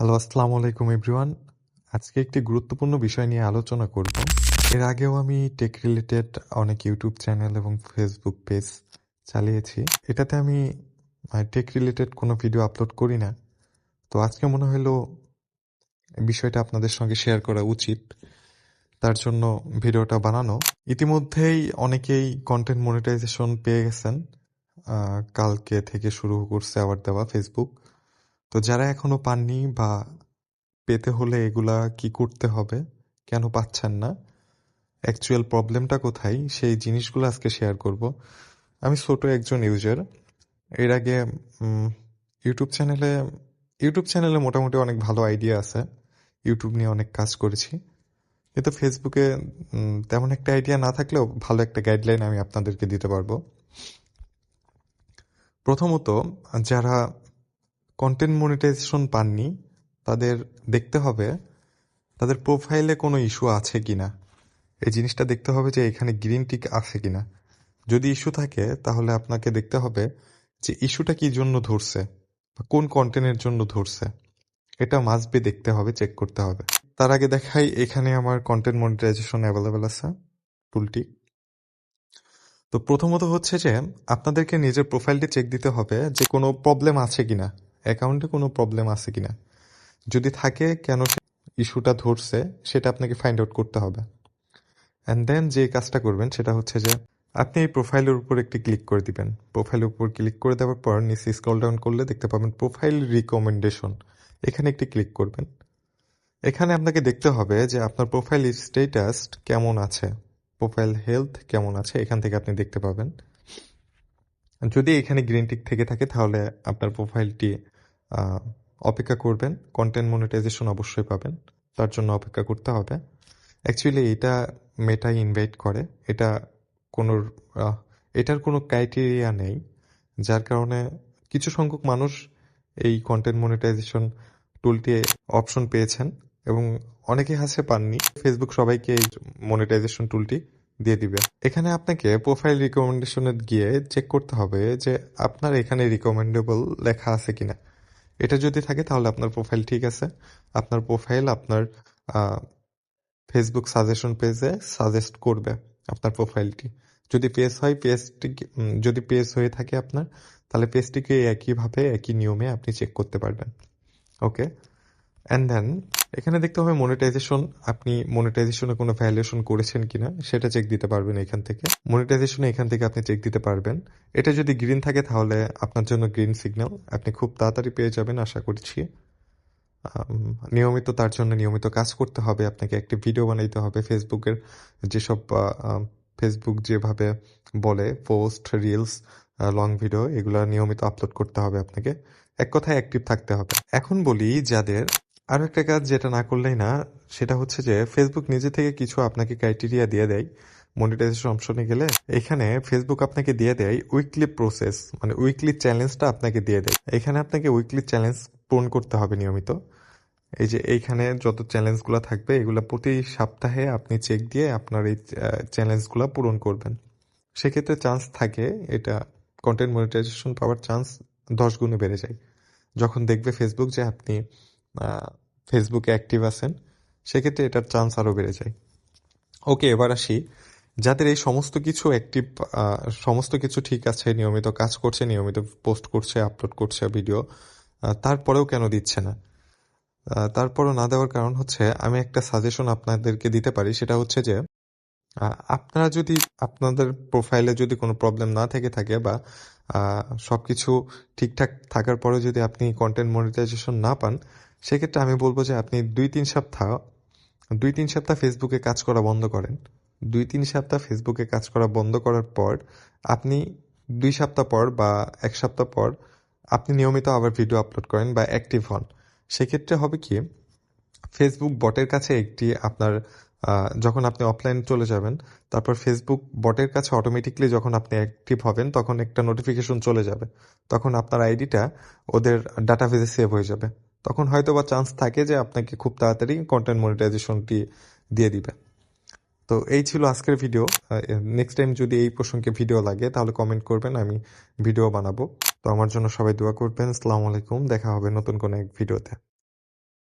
Hello আসসালামু আলাইকুম everyone আজকে একটি গুরুত্বপূর্ণ বিষয় নিয়ে আলোচনা করব। এর আগেও আমি টেক রিলেটেড অনেক ইউটিউব চ্যানেল এবং ফেসবুক পেজ চালিয়েছি। এটাতে আমি টেক রিলেটেড কোনো ভিডিও আপলোড করি না। তো আজকে মনে হলো বিষয়টা আপনাদের সঙ্গে শেয়ার করা উচিত। তার জন্য ভিডিওটা বানানো। ইতিমধ্যেই অনেকেই কন্টেন্ট মনিটাইজেশন পেয়ে গেছেন। কালকে থেকে শুরু করছে আবার দেওয়া ফেসবুক তো যারা এখনও পাননি বা পেতে হলে এগুলা কি করতে হবে? কেন পাচ্ছেন না? অ্যাকচুয়াল প্রবলেমটা কোথায়? সেই জিনিসগুলো আজকে শেয়ার করব। আমি ছোট একজন ইউজার এর আগে ইউটিউব চ্যানেলে ইউটিউব চ্যানেলে মোটামুটি অনেক ভালো আইডিয়া আছে। ইউটিউব নিয়ে অনেক কাজ করেছি। কিন্তু ফেসবুকে তেমন একটা আইডিয়া না থাকলেও ভালো একটা গাইডলাইন আমি আপনাদেরকে দিতে পারব। প্রথমত, যারা কন্টেন্ট মনিটাইজেশন পাননি, তাদের দেখতে হবে তাদের প্রোফাইলে কোনো ইস্যু আছে কিনা। এই জিনিসটা দেখতে হবে যে এখানে গ্রিন টিক আছে কি না যদি ইস্যু থাকে, তাহলে আপনাকে দেখতে হবে যে ইস্যুটা কি জন্য ধরছে বা কোন কন্টেন্টের জন্য ধরছে। এটা মাসবে দেখতে হবে চেক করতে হবে। তার আগে দেখাই, এখানে আমার কন্টেন্ট মনিটাইজেশন অ্যাভেলেবেল আছে টুলটি তো প্রথমত হচ্ছে যে, আপনাদেরকে নিজের প্রোফাইলটি চেক দিতে হবে যে কোনো প্রবলেম আছে কিনা। অ্যাকাউন্টে কোনো প্রবলেম আছে কিনা? যদি থাকে, কেন ইস্যুটা ধরছে, সেটা আপনাকে ফাইন্ড আউট করতে হবে। অ্যান্ড দেন যে কাজটা করবেন, সেটা হচ্ছে যে আপনি এই প্রোফাইলের উপর একটি ক্লিক করে দিবেন। প্রোফাইলের উপর ক্লিক করে দেওয়ার পর নিচে স্ক্রল ডাউন করলে দেখতে পাবেন প্রোফাইল রিকমেন্ডেশন এখানে একটি ক্লিক করবেন। এখানে আপনাকে দেখতে হবে যে আপনার প্রোফাইল স্টেটাস কেমন আছে। প্রোফাইল হেলথ কেমন আছে, এখান থেকে আপনি দেখতে পাবেন। যদি এখানে গ্রিন টিক থেকে থাকে, তাহলে আপনার প্রোফাইলটি অপেক্ষা করবেন। কন্টেন্ট মনিটাইজেশন অবশ্যই পাবেন। তার জন্য অপেক্ষা করতে হবে। অ্যাকচুয়ালি এটা মেটা ইনভাইট করে। এটা কোনো এটার কোনো ক্রাইটেরিয়া নেই, যার কারণে কিছু সংখ্যক মানুষ এই কন্টেন্ট মনিটাইজেশন টুলটি অপশন পেয়েছেন এবং অনেকে হাসে পাননি। ফেসবুক সবাইকে এই মনিটাইজেশন টুলটি দিয়ে দিবে। এখানে আপনাকে প্রোফাইল রিকমেন্ডেশনে গিয়ে চেক করতে হবে যে আপনার এখানে রিকমেন্ডেবল লেখা আছে কিনা। এটা যদি থাকে তাহলে আপনার প্রোফাইল ঠিক আছে। আপনার প্রোফাইল আপনার ফেসবুক সাজেশন পেজে সাজেস্ট করবে আপনার প্রোফাইলটি যদি পেজ হয় পেজটি যদি পেজ হয়ে থাকে আপনার, তাহলে পেজটিকে একইভাবে, একই নিয়মে আপনি চেক করতে পারবেন। ওকে অ্যান্ড দেন এখানে দেখতে হবে মনিটাইজেশন আপনি মনিটাইজেশনে কোনো ভ্যালুয়েশন করেছেন কিনা, সেটা চেক দিতে পারবেন এখান থেকে। মনিটাইজেশনে এখান থেকে আপনি চেক দিতে পারবেন। এটা যদি গ্রিন থাকে তাহলে আপনার জন্য গ্রিন সিগন্যাল আপনি খুব তাড়াতাড়ি পেয়ে যাবেন, আশা করছি। নিয়মিত তার জন্য নিয়মিত কাজ করতে হবে। আপনাকে একটি ভিডিও বানাইতে হবে। ফেসবুকের যেসব ফেসবুক যেভাবে বলে পোস্ট রিলস লং ভিডিও এগুলো নিয়মিত আপলোড করতে হবে আপনাকে। এক কথায় অ্যাক্টিভ থাকতে হবে। এখন বলি যাদের আরও একটা কাজ যেটা না করলেই না, সেটা হচ্ছে যে ফেসবুক নিজে থেকে কিছু আপনাকে ক্রাইটেরিয়া দিয়ে দেয় মনিটাইজেশন অপশনে গেলে। এখানে ফেসবুক আপনাকে দিয়ে দেয় উইকলি প্রসেস মানে উইকলি চ্যালেঞ্জটা আপনাকে দিয়ে দেয়। এখানে আপনাকে উইকলি চ্যালেঞ্জ পূরণ করতে হবে নিয়মিত। এই যে এইখানে যত চ্যালেঞ্জগুলো থাকবে, এগুলো প্রতি সপ্তাহে আপনি চেক দিয়ে আপনার এই চ্যালেঞ্জগুলো পূরণ করবেন। সেক্ষেত্রে চান্স থাকে, এটা কন্টেন্ট মনিটাইজেশন পাওয়ার চান্স দশ গুণে বেড়ে যায়। যখন দেখবে ফেসবুক যে আপনি ফেসবুকে অ্যাক্টিভ আছেন, সেক্ষেত্রে এটার চান্স আরও বেড়ে যায়। ওকে এবার আসি। যাদের এই সমস্ত কিছু অ্যাক্টিভ সমস্ত কিছু ঠিক আছে, নিয়মিত কাজ করছে, নিয়মিত পোস্ট করছে আপলোড করছে ভিডিও তারপরেও কেন দিচ্ছে না? তারপরও না দেওয়ার কারণ হচ্ছে, আমি একটা সাজেশন আপনাদেরকে দিতে পারি, সেটা হচ্ছে যে আপনারা যদি, আপনাদের প্রোফাইলে যদি কোনো প্রবলেম না থেকে থাকে বা আহ, সবকিছু ঠিকঠাক থাকার পরেও যদি আপনি কন্টেন্ট মনিটাইজেশন না পান সেক্ষেত্রে আমি বলব যে আপনি দুই তিন সপ্তাহ দুই তিন সপ্তাহ ফেসবুকে কাজ করা বন্ধ করেন। দুই তিন সপ্তাহ ফেসবুকে কাজ করা বন্ধ করার পর আপনি দুই সপ্তাহ পর বা এক সপ্তাহ পর আপনি নিয়মিত আবার ভিডিও আপলোড করেন বা অ্যাক্টিভ হন। সেক্ষেত্রে হবে কি ফেসবুক বটের কাছে একটি আপনার যখন আপনি অফলাইন চলে যাবেন, তারপর ফেসবুক বটের কাছে অটোমেটিকলি যখন আপনি অ্যাক্টিভ হবেন, তখন একটা নোটিফিকেশন চলে যাবে। তখন আপনার আইডিটা ওদের ডাটাবেজে সেভ হয়ে যাবে। তখন হয়তো বা চান্স থাকে যে আপনাকে খুব তাড়াতাড়ি কন্টেন্ট মনিটাইজেশনটি দিয়ে দিবে। তো এই ছিল আজকের ভিডিও নেক্সট টাইম যদি এই প্রসঙ্গে ভিডিও লাগে, তাহলে কমেন্ট করবেন, আমি ভিডিও বানাবো। তো আমার জন্য সবাই দোয়া করবেন। আসসালামু আলাইকুম। দেখা হবে নতুন কোনো এক ভিডিওতে